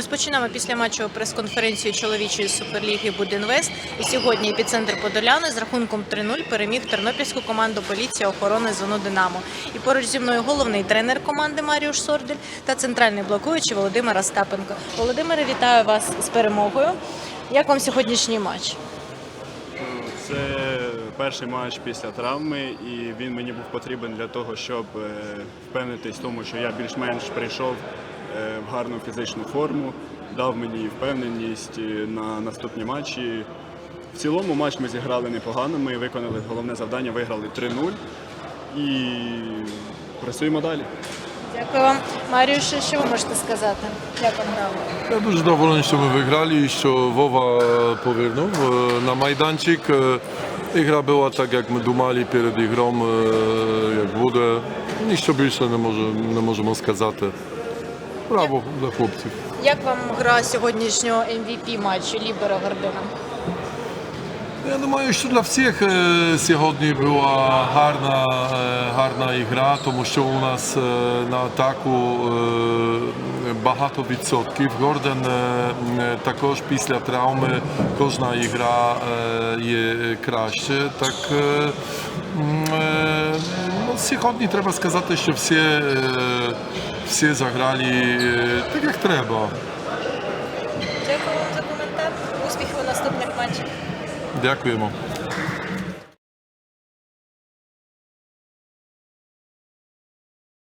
Розпочинаємо після матчу прес-конференцію чоловічої суперліги Будинвест. І сьогодні епіцентр Подоляни з рахунком 3-0 переміг тернопільську команду поліція охорони зону Динамо. І поруч зі мною головний тренер команди Маріуш Сордель та центральний блокуючий Володимир Остапенко. Володимире, вітаю вас з перемогою. Як вам сьогоднішній матч? Це перший матч після травми, і він мені був потрібен для того, щоб е, впевнитись в тому, що я більш-менш прийшов в гарну фізичну форму, дав мені впевненість е, на наступні матчі. В цілому матч ми зіграли непогано. Ми виконали головне завдання, виграли 3-0 і працюємо далі. Дякую вам. Маріуш, що ви можете сказати? Як вам грали? Я дуже доволений, що ми виграли і що Вова повернув е, на майданчик. Е, Ігра була так, як ми думали перед ігром, е, як буде. Ніщо більше не, може, не можемо сказати. Браво для хлопців. Як вам гра сьогоднішнього MVP матчу Лібера Гордона? Я думаю, що для всіх е, сьогодні була гарна, е, гарна ігра, тому що у нас е, на атаку багато відсотків. Горден також після травми кожна ігра є краще. Так ну, сьогодні треба сказати, що всі, всі заграли так, як треба. Дякую за коментар. Успіхів у наступних матчах. Дякуємо.